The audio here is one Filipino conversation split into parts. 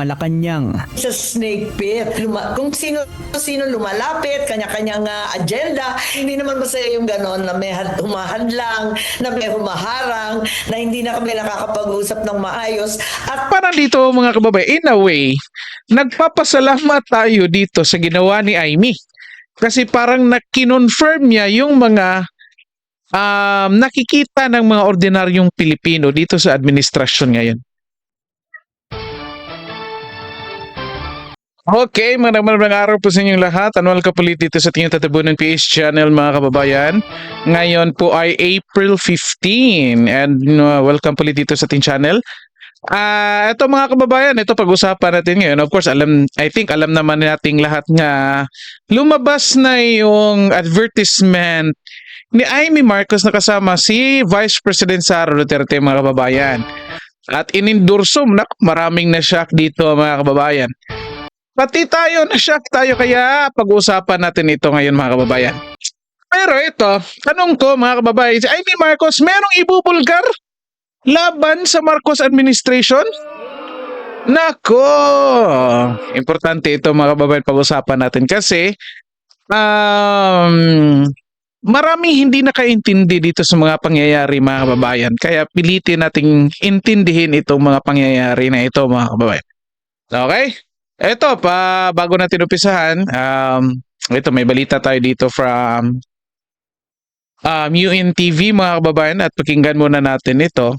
Malacanang. sa snake pit. Luma- kung sino sino lumalapit, kanya-kanyang ah, agenda, hindi naman masaya yung ganon na may had- humahadlang, na may humaharang, na hindi na kami nakakapag-usap ng maayos. At Parang dito mga kababayan, in a way, nagpapasalamat tayo dito sa ginawa ni Amy. Kasi parang nakinonfirm niya yung mga um, nakikita ng mga ordinaryong Pilipino dito sa administrasyon ngayon. Okay, mga magandang araw po sa inyong lahat. Anual Kapulit dito sa Tingin Tatabunan PH Channel mga kababayan. Ngayon po ay April 15 and uh, welcome po dito sa ating channel. Ah, ito mga kababayan, ito pag-usapan natin ngayon. Of course, alam I think alam naman nating lahat nga lumabas na yung advertisement ni Amy Marcos na kasama si Vice President Sara Duterte mga kababayan. At inendorso, nak, maraming na-shock dito mga kababayan. Pati tayo na-shock tayo kaya pag-usapan natin ito ngayon mga kababayan. Pero ito, tanong ko mga kababayan, si Amy Marcos merong ibubulgar laban sa Marcos administration? Nako! Importante ito mga kababayan pag-usapan natin kasi um, maraming hindi nakaintindi dito sa mga pangyayari mga kababayan. Kaya pilitin nating intindihin itong mga pangyayari na ito mga kababayan. Okay? Ito, pa, bago natin umpisahan, um, ito may balita tayo dito from um, UNTV mga kababayan at pakinggan muna natin ito.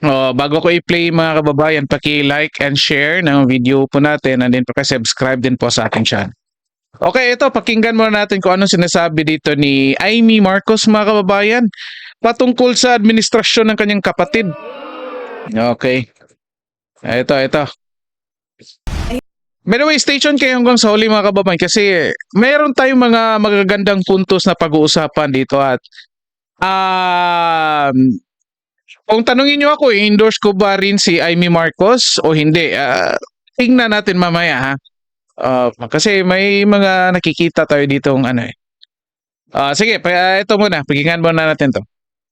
Oh, bago ko i-play mga kababayan, paki-like and share ng video po natin and then paki-subscribe din po sa aking channel. Okay, ito pakinggan muna natin kung anong sinasabi dito ni Amy Marcos mga kababayan patungkol sa administrasyon ng kanyang kapatid. Okay. Ito, ito. By the way, station kayo hanggang sa huli mga kababayan kasi mayroon tayong mga magagandang puntos na pag-uusapan dito at um, kung tanungin nyo ako, endorse ko ba rin si Amy Marcos o hindi? Ah, tingnan natin mamaya ha. Ah, kasi may mga nakikita tayo dito ano eh. Ah, sige, pa, ito muna. Pakinggan muna natin to.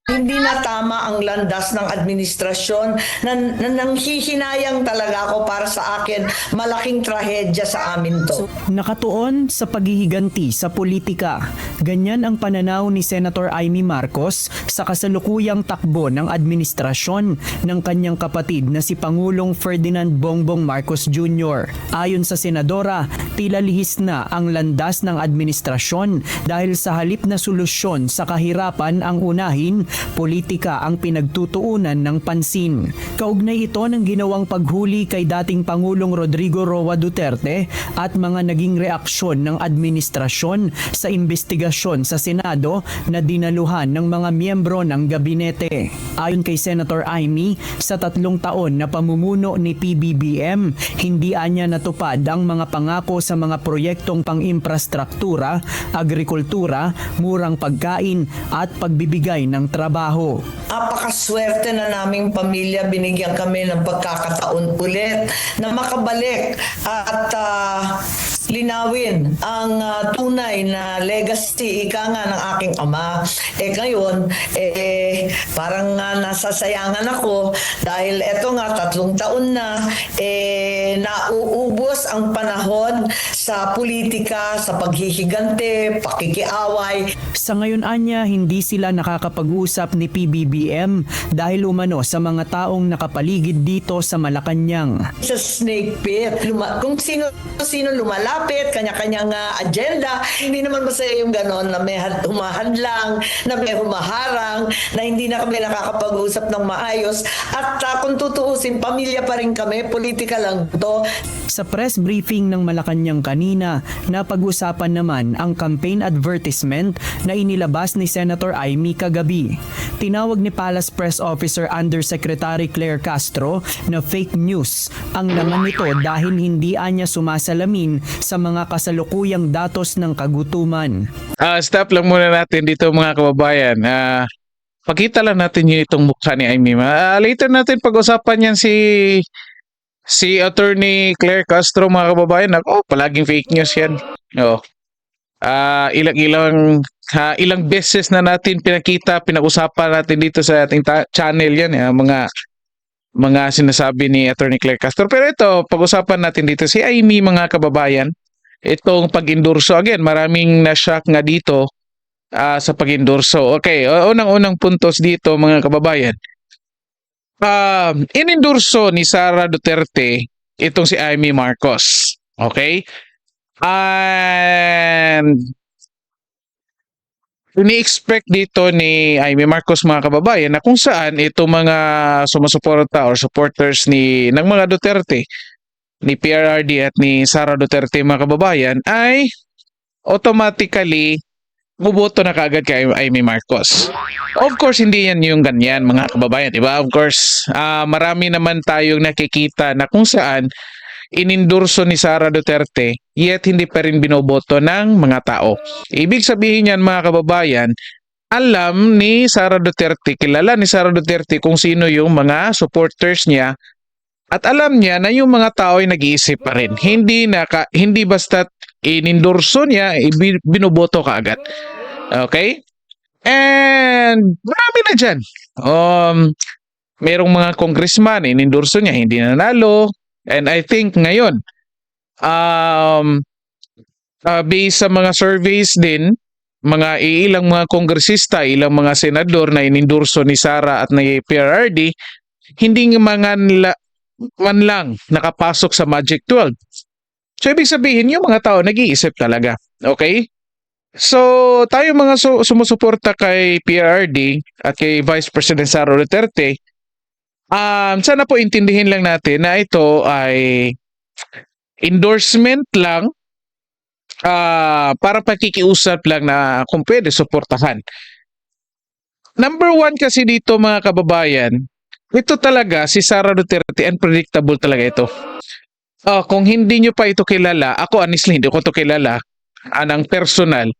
Hindi na tama ang landas ng administrasyon na, na nanghihinayang talaga ako para sa akin malaking trahedya sa amin to. Nakatuon sa paghihiganti sa politika. Ganyan ang pananaw ni Senator Amy Marcos sa kasalukuyang takbo ng administrasyon ng kanyang kapatid na si Pangulong Ferdinand Bongbong Marcos Jr. Ayon sa senadora, tila lihis na ang landas ng administrasyon dahil sa halip na solusyon sa kahirapan ang unahin, politika ang pinagtutuunan ng pansin. Kaugnay ito ng ginawang paghuli kay dating Pangulong Rodrigo Roa Duterte at mga naging reaksyon ng administrasyon sa investigasyon sa Senado na dinaluhan ng mga miyembro ng gabinete. Ayon kay Senator Amy, sa tatlong taon na pamumuno ni PBBM, hindi anya natupad ang mga pangako sa mga proyektong pang-infrastruktura, agrikultura, murang pagkain at pagbibigay ng trabaho. Apakaswerte na naming pamilya, binigyan kami ng pagkakataon ulit na makabalik at ah, linawin ang ah, tunay na legacy ika nga ng aking ama. Eh ngayon, eh parang nga nasasayangan ako dahil eto nga tatlong taon na eh nauubos ang panahon sa politika, sa paghihigante, pakikiaway, Sa ngayon anya, hindi sila nakakapag-usap ni PBBM dahil umano sa mga taong nakapaligid dito sa Malacanang. sa snake pit. Luma- kung sino sino lumalapit, kanya-kanyang ah, agenda, hindi naman masaya yung ganon na may had- humahadlang, na may humaharang, na hindi na kami nakakapag-usap ng maayos. At ah, kung tutuusin, pamilya pa rin kami, politika lang to. Sa press briefing ng Malacanang kanina, napag-usapan naman ang campaign advertisement na inilabas ni Senator Amy kagabi. Tinawag ni Palace Press Officer Undersecretary Claire Castro na fake news ang laman nito dahil hindi anya sumasalamin sa mga kasalukuyang datos ng kagutuman. Ah, stop lang muna natin dito mga kababayan. Ah, pakita lang natin yung itong mukha ni Amy. Ah, later natin pag-usapan yan si si attorney Claire Castro mga kababayan. Ako, palaging fake news yan. Oo. Ah, ilang-ilang ha, ilang beses na natin pinakita, pinag-usapan natin dito sa ating channel yan, eh, mga mga sinasabi ni Attorney Claire Castro. Pero ito, pag-usapan natin dito si Amy mga kababayan. Itong pag-endorso again, maraming na-shock nga dito ah, sa pag-endorso. Okay, unang-unang puntos dito mga kababayan. Um, inendorso ni Sara Duterte itong si Amy Marcos. Okay? And ini-expect dito ni Amy Marcos mga kababayan na kung saan itong mga sumusuporta or supporters ni ng mga Duterte ni PRRD at ni Sara Duterte mga kababayan ay automatically buboto na kaagad kay Amy Marcos. Of course, hindi yan yung ganyan mga kababayan, di ba? Of course, ah, marami naman tayong nakikita na kung saan inindurso ni Sara Duterte yet hindi pa rin binoboto ng mga tao. Ibig sabihin yan mga kababayan, alam ni Sara Duterte, kilala ni Sara Duterte kung sino yung mga supporters niya at alam niya na yung mga tao ay nag-iisip pa rin. Hindi na hindi basta inindurso niya, binoboto ka agad. Okay? And marami na dyan. Um, merong mga congressman, inindurso niya, hindi nanalo. And I think ngayon, um, uh, based sa mga surveys din, mga ilang mga kongresista, ilang mga senador na inindurso ni Sara at ni PRRD, hindi mga man lang nakapasok sa Magic 12. So, ibig sabihin, yung mga tao nag-iisip talaga. Okay? So, tayo mga su- sumusuporta kay PRRD at kay Vice President Sara Duterte, um, sana po intindihin lang natin na ito ay endorsement lang ah, para pakikiusap lang na kung pwede suportahan. Number one kasi dito mga kababayan, ito talaga si Sara Duterte, unpredictable talaga ito. Ah, kung hindi nyo pa ito kilala, ako honestly hindi ko ito kilala, anang personal.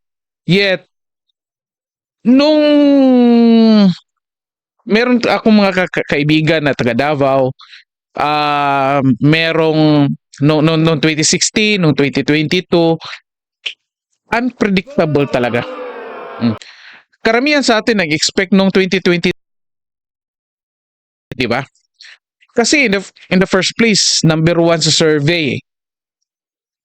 Yet, nung meron akong mga ka- ka- kaibigan na taga Davao, ah merong no, no, noong 2016, noong 2022, unpredictable talaga. Mm. Karamihan sa atin nag-expect noong 2020, di ba? Kasi in the, in the first place, number one sa survey.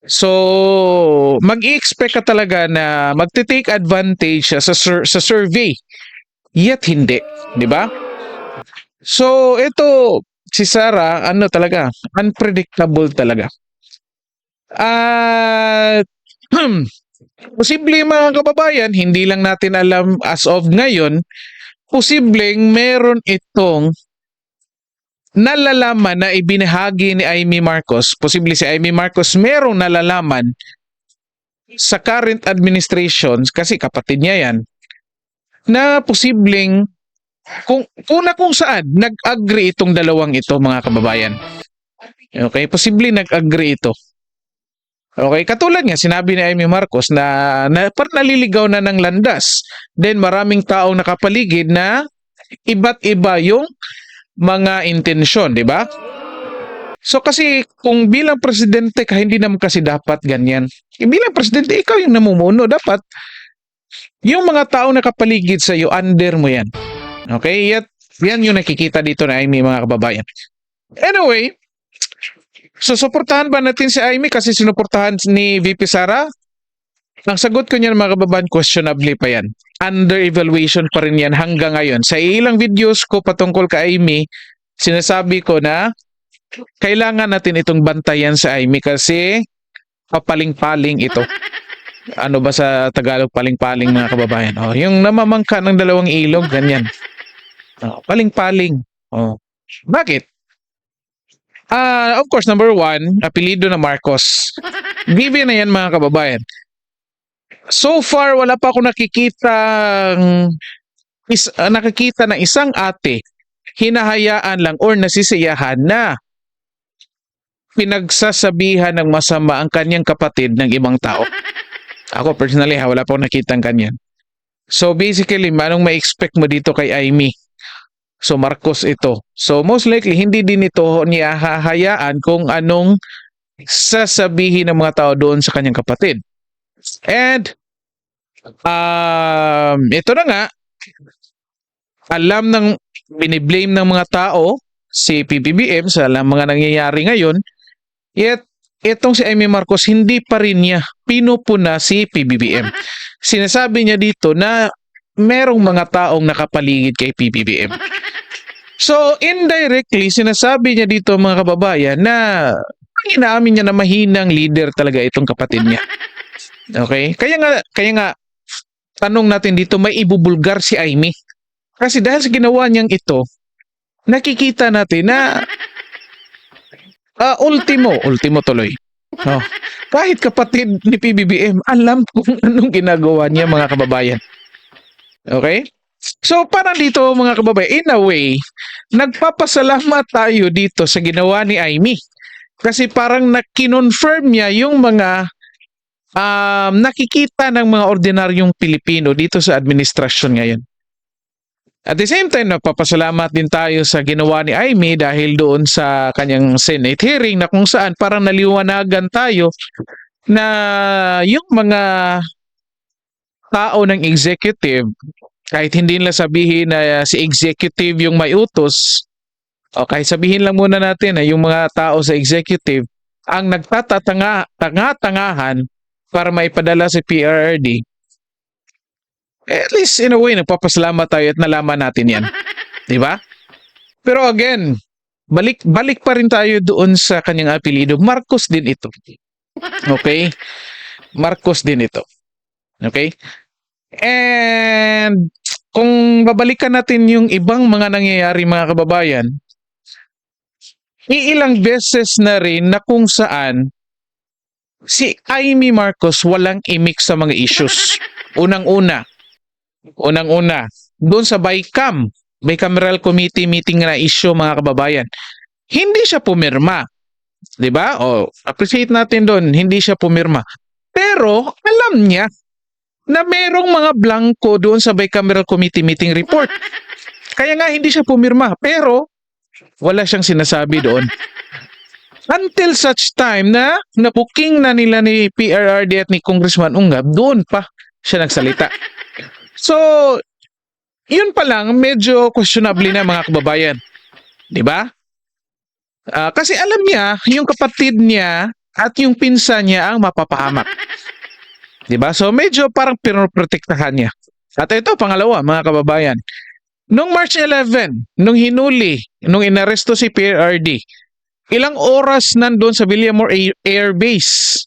So, mag-expect ka talaga na magte-take advantage sa, sur- sa survey. Yet hindi, di ba? So, ito, si Sarah, ano talaga, unpredictable talaga. At, posible mga kababayan, hindi lang natin alam as of ngayon, posibleng meron itong nalalaman na ibinahagi ni Amy Marcos, posible si Amy Marcos merong nalalaman sa current administration, kasi kapatid niya yan, na posibleng kung una kung saan nag-agree itong dalawang ito mga kababayan. Okay, posible nag-agree ito. Okay, katulad nga sinabi ni Amy Marcos na, na par naliligaw na ng landas. Then maraming taong nakapaligid na iba't iba yung mga intensyon, di ba? So kasi kung bilang presidente ka, hindi naman kasi dapat ganyan. Eh, bilang presidente, ikaw yung namumuno. Dapat yung mga tao nakapaligid sa iyo, under mo yan. Okay? Yat, yan yung nakikita dito na Amy, mga kababayan. Anyway, so suportahan ba natin si Amy kasi sinuportahan ni VP Sara? Ang sagot ko niyan mga kababayan, questionably pa yan. Under evaluation pa rin yan hanggang ngayon. Sa ilang videos ko patungkol kay Amy, sinasabi ko na kailangan natin itong bantayan sa Amy kasi papaling-paling ito. Ano ba sa Tagalog paling-paling mga kababayan? Oh, yung namamangka ng dalawang ilog, ganyan. Oh, paling-paling. Oh. Bakit? Ah, of course, number one, apelido na Marcos. Given na yan mga kababayan. So far, wala pa ako nakikita is, ah, nakikita na isang ate hinahayaan lang or nasisiyahan na pinagsasabihan ng masama ang kanyang kapatid ng ibang tao. Ako personally, ha, wala pa akong nakita kanyan. So basically, manong ma-expect mo dito kay Amy? So Marcos ito. So most likely, hindi din ito niya hahayaan kung anong sasabihin ng mga tao doon sa kanyang kapatid. And um, ito na nga, alam ng biniblame ng mga tao si PBBM sa la- mga nangyayari ngayon, yet itong si Amy Marcos hindi pa rin niya pinupuna si PBBM. Sinasabi niya dito na merong mga taong nakapaligid kay PBBM. So indirectly sinasabi niya dito mga kababayan na inaamin niya na mahinang leader talaga itong kapatid niya. Okay? Kaya nga kaya nga tanong natin dito may ibubulgar si Amy. Kasi dahil sa ginawa niyang ito, nakikita natin na ah, ultimo, ultimo tuloy. No. Kahit kapatid ni PBBM, alam kung anong ginagawa niya mga kababayan. Okay? So parang dito mga kababayan, in a way, nagpapasalamat tayo dito sa ginawa ni Amy. Kasi parang nakinonfirm niya yung mga um, nakikita ng mga ordinaryong Pilipino dito sa administrasyon ngayon. At the same time, nagpapasalamat din tayo sa ginawa ni Amy dahil doon sa kanyang Senate hearing na kung saan parang naliwanagan tayo na yung mga tao ng executive, kahit hindi nila sabihin na si executive yung may utos, o kahit sabihin lang muna natin na yung mga tao sa executive ang nagtatatanga tanga-tangahan para maipadala sa PRRD, at least in a way, nagpapasalamat tayo at nalaman natin yan. Di ba? Pero again, balik balik pa rin tayo doon sa kanyang apelido. Marcos din ito. Okay? Marcos din ito. Okay? And kung babalikan natin yung ibang mga nangyayari mga kababayan, iilang beses na rin na kung saan si Amy Marcos walang imik sa mga issues. Unang-una, unang-una, doon sa BICAM, Bicameral Committee meeting na issue mga kababayan, hindi siya pumirma. 'Di ba? O appreciate natin doon, hindi siya pumirma. Pero alam niya na merong mga blanco doon sa Bicameral Committee meeting report. Kaya nga hindi siya pumirma, pero wala siyang sinasabi doon. Until such time na nabuking na nila ni PRRD at ni Congressman Ungab, doon pa siya nagsalita. So, yun pa lang, medyo questionable na mga kababayan. Di ba? Ah, kasi alam niya, yung kapatid niya at yung pinsan niya ang mapapahamak. Di ba? So, medyo parang pinoprotektahan niya. At ito, pangalawa, mga kababayan. Nung March 11, nung hinuli, nung inaresto si PRRD, ilang oras nandun sa Villamor Air, Air Base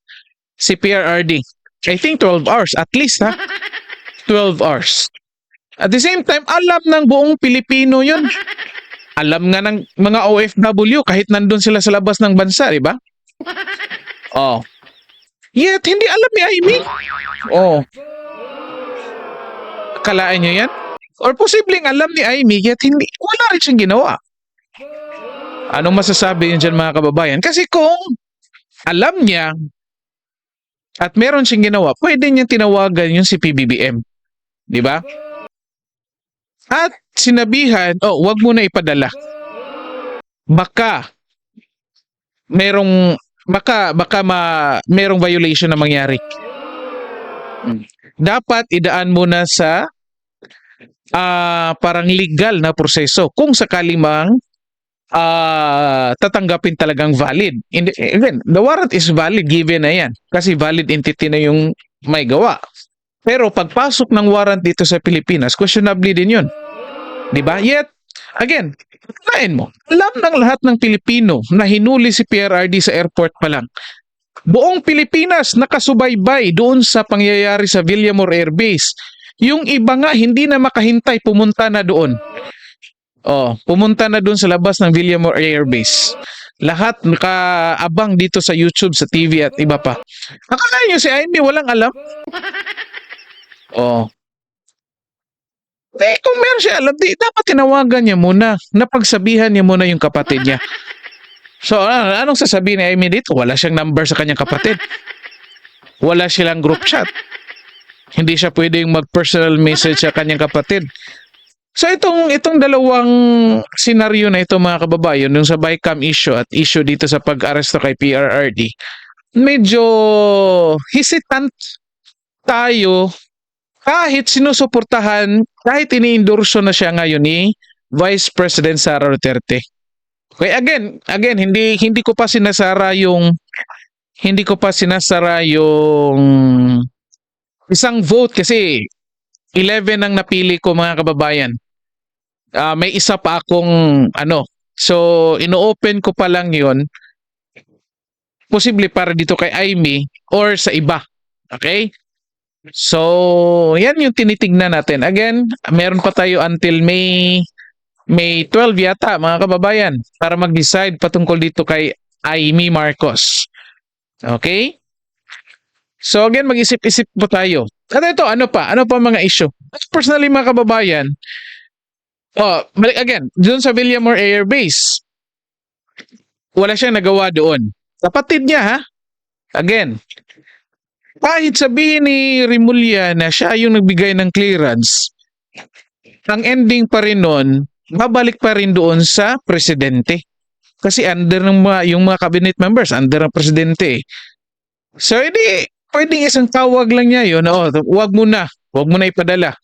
si PRRD? I think 12 hours, at least ha? 12 hours. At the same time, alam ng buong Pilipino yun. Alam nga ng mga OFW kahit nandun sila sa labas ng bansa, di ba? Oh. Yet, hindi alam ni Amy. Oh. Kalaan nyo yan? Or posibleng alam ni Amy, yet hindi, wala rin siyang ginawa. Anong masasabi niyo dyan mga kababayan? Kasi kung alam niya at meron siyang ginawa, pwede niyang tinawagan yung si PBBM. Di ba? At sinabihan, oh, wag mo na ipadala. Baka merong baka baka ma, merong violation na mangyari. Hmm. Dapat idaan mo na sa ah parang legal na proseso kung sakali mang ah tatanggapin talagang valid. Even, the warrant is valid given na yan kasi valid entity na yung may gawa. Pero pagpasok ng warrant dito sa Pilipinas, questionably din yun. Di ba? Yet, again, tanain mo, alam ng lahat ng Pilipino na hinuli si PRRD sa airport pa lang. Buong Pilipinas nakasubaybay doon sa pangyayari sa Villamor Air Base. Yung iba nga hindi na makahintay pumunta na doon. Oh, pumunta na doon sa labas ng Villamor Air Base. Lahat nakaabang dito sa YouTube, sa TV at iba pa. Akala niyo si Amy walang alam? Oh. Eh, kung meron siya alam, di, dapat tinawagan niya muna. Napagsabihan niya muna yung kapatid niya. So, ano, anong sasabihin ni Amy dito? Wala siyang number sa kanyang kapatid. Wala silang group chat. Hindi siya pwedeng mag-personal message sa kanyang kapatid. So itong itong dalawang senaryo na ito mga kababayan, yung sa Bicam issue at issue dito sa pag-aresto kay PRRD, medyo hesitant tayo kahit sinusuportahan, kahit ini-endorso na siya ngayon ni Vice President Sara Duterte. Kaya again, again, hindi hindi ko pa sinasara yung hindi ko pa sinasara yung isang vote kasi 11 ang napili ko mga kababayan. Ah, may isa pa akong ano. So, ino-open ko pa lang 'yon. Posible para dito kay Amy or sa iba. Okay? So, yan yung tinitignan natin. Again, meron pa tayo until May May 12 yata mga kababayan para mag-decide patungkol dito kay Amy Marcos. Okay? So again, mag-isip-isip po tayo. At ito, ano pa? Ano pa mga issue? Personally mga kababayan, oh, balik again, doon sa Villamore Air Base, wala siyang nagawa doon. Kapatid niya ha? Again, kahit sabihin ni Rimulya na siya yung nagbigay ng clearance, ang ending pa rin nun, babalik pa rin doon sa presidente. Kasi under ng mga, yung mga cabinet members, under ng presidente. So, hindi, pwedeng isang tawag lang niya yun, oh, wag mo na, wag mo na ipadala.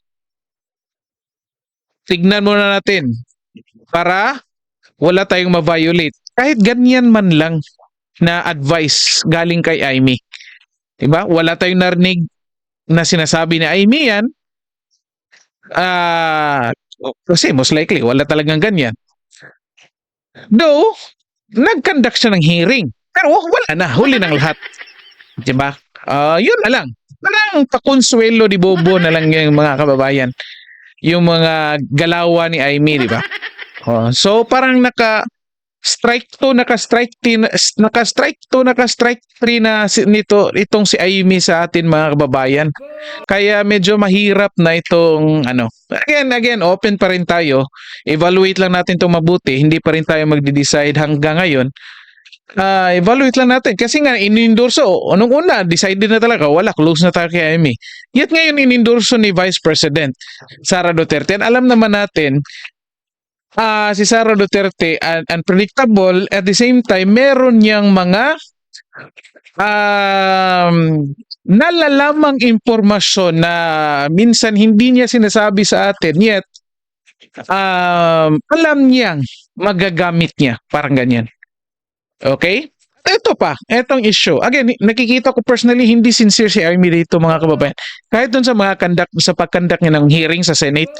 Tignan muna natin para wala tayong ma-violate. Kahit ganyan man lang na advice galing kay Amy. Diba? Wala tayong narinig na sinasabi ni Amy yan. Ah, kasi most likely, wala talagang ganyan. Though, nag-conduct siya ng hearing. Pero wala na, huli ng lahat. Diba? Ah, yun na lang. Parang pakonsuelo di bobo na lang yung mga kababayan. Yung mga galawa ni Amy, di ba? Oh, so parang naka strike to, naka strike tin, naka strike to, naka strike three na si, nito itong si Amy sa atin mga kababayan. Kaya medyo mahirap na itong ano. Again, again, open pa rin tayo. Evaluate lang natin 'tong mabuti. Hindi pa rin tayo magde-decide hanggang ngayon. Ah, evaluate lang natin. Kasi nga inendorso nung una decided na talaga wala close na tayo kay Amy. Yet ngayon inendorso ni Vice President Sara Duterte. And alam naman natin ah si Sara Duterte un- unpredictable. At the same time meron niyang mga um, nalalamang impormasyon na minsan hindi niya sinasabi sa atin. Yet um, alam niyang magagamit niya. Parang ganyan okay ito pa, etong issue. Again, nakikita ko personally hindi sincere si Amy dito mga kababayan. Kahit dun sa mga conduct, sa pag-conduct niya ng hearing sa Senate,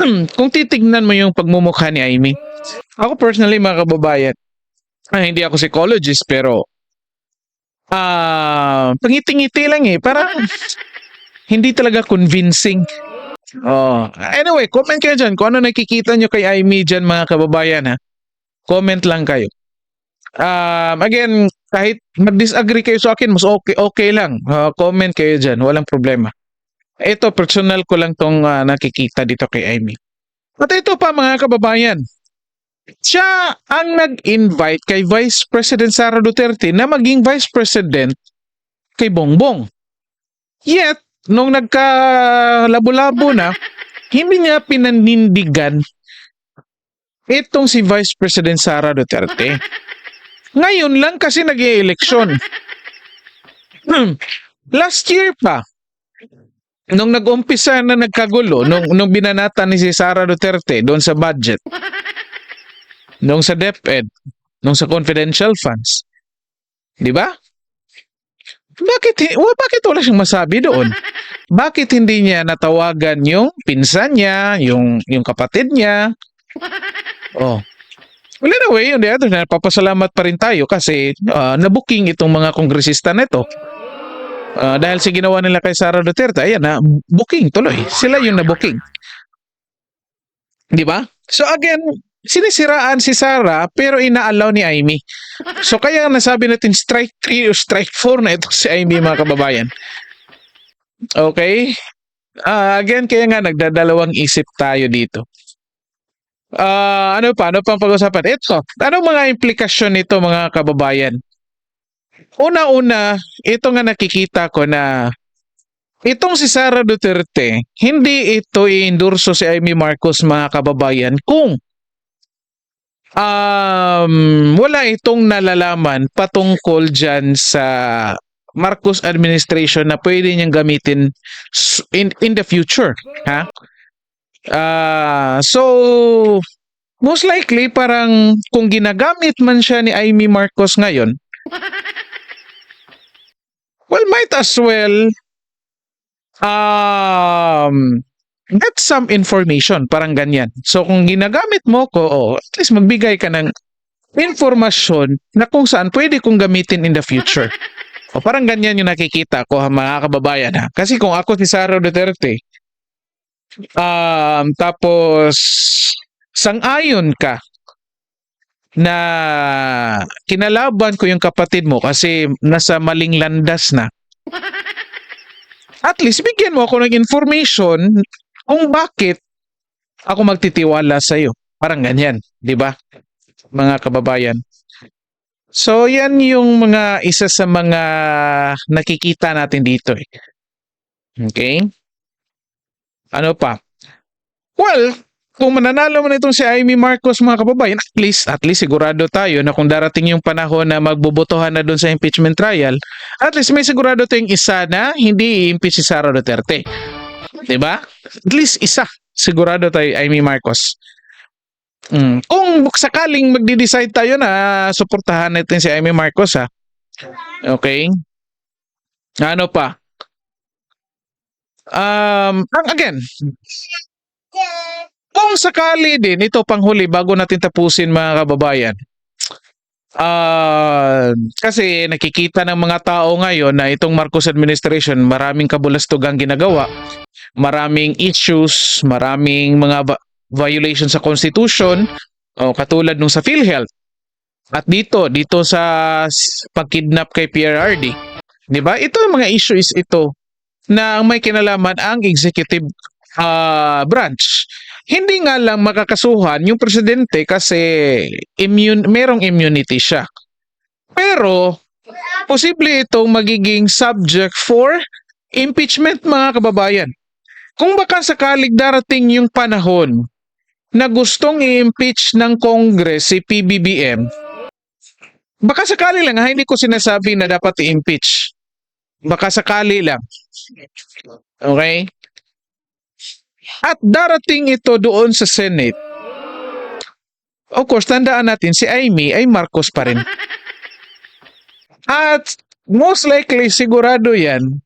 kung titignan mo yung pagmumukha ni Amy, ako personally mga kababayan, ah, hindi ako psychologist pero ah pangiti-ngiti lang eh. Parang hindi talaga convincing. Oh, anyway, comment kayo dyan kung ano nakikita nyo kay Amy dyan mga kababayan ha. Comment lang kayo. Um, again, kahit mag-disagree kayo sa akin, mas okay, okay lang. Ah, comment kayo dyan, walang problema. Ito, personal ko lang tong ah, nakikita dito kay Amy. At ito pa mga kababayan, siya ang nag-invite kay Vice President Sara Duterte na maging Vice President kay Bongbong. Yet, nung nagka-labo-labo na, hindi niya pinanindigan itong si Vice President Sara Duterte. Ngayon lang kasi nag eleksyon Last year pa, nung nag-umpisa na nagkagulo, nung, nung binanata ni si Sara Duterte doon sa budget, nung sa DepEd, nung sa confidential funds, di ba? Bakit, wa, bakit wala siyang masabi doon? Bakit hindi niya natawagan yung pinsan niya, yung, yung kapatid niya? Oh. Well, anyway, on the other hand, papasalamat pa rin tayo kasi ah, nabuking itong mga kongresista nito. Ah, dahil sa ginawa nila kay Sara Duterte, ayan na, booking tuloy. Sila yung na-booking. Di ba? So again, sinisiraan si Sara pero inaalaw ni Amy. So kaya nasabi natin strike 3 o strike 4 na ito si Amy mga kababayan. Okay? Ah, again, kaya nga nagdadalawang isip tayo dito. Ah, ano pa? Ano pang pag-usapan? Ito. Ano mga implikasyon nito mga kababayan? Una-una, ito nga nakikita ko na itong si Sara Duterte, hindi ito i-endorso si Amy Marcos mga kababayan kung um, wala itong nalalaman patungkol dyan sa Marcos administration na pwede niyang gamitin in, in the future. Ha? Ah, so most likely parang kung ginagamit man siya ni Amy Marcos ngayon, well, might as well um, get some information, parang ganyan. So kung ginagamit mo ko, oh, at least magbigay ka ng informasyon na kung saan pwede kong gamitin in the future. O parang ganyan yung nakikita ko mga kababayan ha. Kasi kung ako si Sara Duterte, um, tapos sang-ayon ka na kinalaban ko yung kapatid mo kasi nasa maling landas na. At least bigyan mo ako ng information kung bakit ako magtitiwala sa iyo. Parang ganyan, 'di ba? Mga kababayan. So, yan yung mga isa sa mga nakikita natin dito eh. Okay? Ano pa? Well, kung mananalo man itong si Amy Marcos mga kababayan, at least, at least sigurado tayo na kung darating yung panahon na magbubotohan na doon sa impeachment trial, at least may sigurado tayong isa na hindi i-impeach si Sara Duterte. ba? At least isa sigurado tayo Amy Marcos. Mm. Kung sakaling magde-decide tayo na suportahan natin si Amy Marcos ha. Okay? Ano pa? Um, ang- again, kung sakali din, ito panghuli bago natin tapusin mga kababayan. Ah, kasi nakikita ng mga tao ngayon na itong Marcos administration maraming kabulastugang ginagawa, maraming issues, maraming mga violation sa constitution, o katulad nung sa PhilHealth. At dito, dito sa pagkidnap kay PRRD. 'Di ba? Ito ang mga issues ito na ang may kinalaman ang executive ah, branch. Hindi nga lang makakasuhan yung presidente kasi immune, merong immunity siya. Pero, posible itong magiging subject for impeachment mga kababayan. Kung baka sakalig darating yung panahon na gustong i-impeach ng Congress si PBBM, baka sakali lang, ha, hindi ko sinasabi na dapat i-impeach. Baka sakali lang. Okay? At darating ito doon sa Senate. Of course, tandaan natin, si Amy ay Marcos pa rin. At most likely, sigurado yan,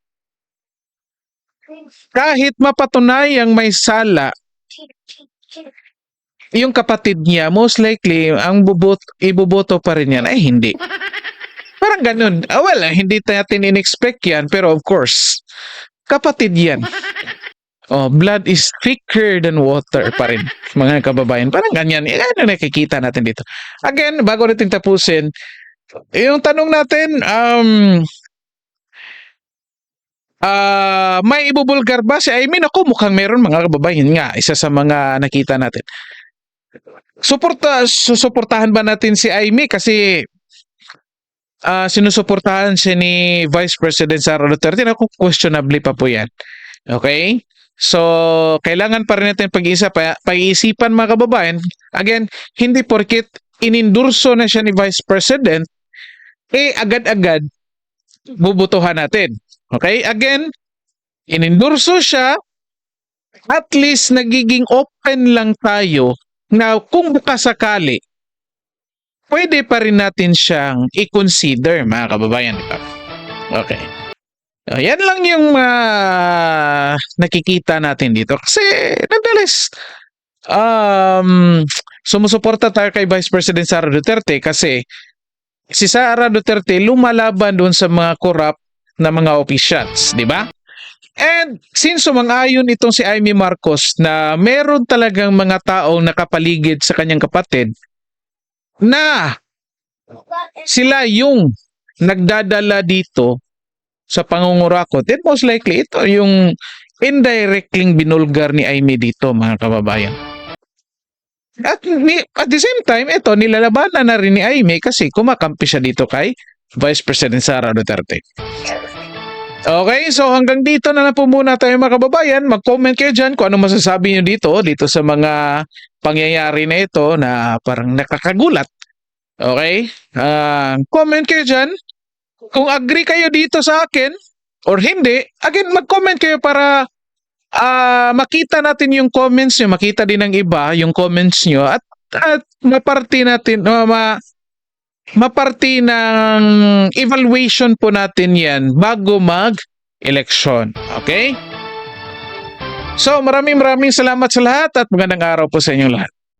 kahit mapatunayang may sala, yung kapatid niya, most likely, ang bubot, ibuboto pa rin yan. Ay, hindi. Parang ganun. Ah, well, hindi natin in-expect yan, pero of course, kapatid yan. Oh, blood is thicker than water pa rin, mga kababayan. Parang ganyan. Eh, ano nakikita natin dito? Again, bago natin tapusin, yung tanong natin, um, ah may ibubulgar ba si Amy? Ako, mukhang meron mga kababayan nga. Isa sa mga nakita natin. Suporta, susuportahan ba natin si Amy? Kasi ah sinusuportahan siya ni Vice President Sara Duterte. Ako, questionably pa po yan. Okay? So, kailangan pa rin natin pag-isa, pa, pag-iisipan mga kababayan. Again, hindi porkit inindurso na siya ni Vice President, eh agad-agad bubutuhan natin. Okay? Again, inindurso siya, at least nagiging open lang tayo na kung sakali, pwede pa rin natin siyang i-consider mga kababayan. di? Okay. Oh, yan lang yung ah, nakikita natin dito. Kasi, nonetheless, um, sumusuporta tayo kay Vice President Sara Duterte kasi si Sara Duterte lumalaban doon sa mga corrupt na mga officials, di ba? And since sumang-ayon itong si Amy Marcos na meron talagang mga taong nakapaligid sa kanyang kapatid na sila yung nagdadala dito sa pangungurakot, then most likely ito yung indirectly binulgar ni Amy dito mga kababayan. At, ni, at the same time, ito nilalabanan na rin ni Amy kasi kumakampi siya dito kay Vice President Sara Duterte. Okay, so hanggang dito na lang po muna tayo mga kababayan. Mag-comment kayo dyan kung ano masasabi nyo dito, dito sa mga pangyayari na ito na parang nakakagulat. Okay? Ah, comment kayo dyan. Kung agree kayo dito sa akin or hindi, again, mag-comment kayo para ah, makita natin yung comments nyo, makita din ng iba yung comments nyo at at maparti natin, o ma, maparti ng evaluation po natin yan bago mag-election. Okay? So maraming maraming salamat sa lahat at magandang araw po sa inyong lahat.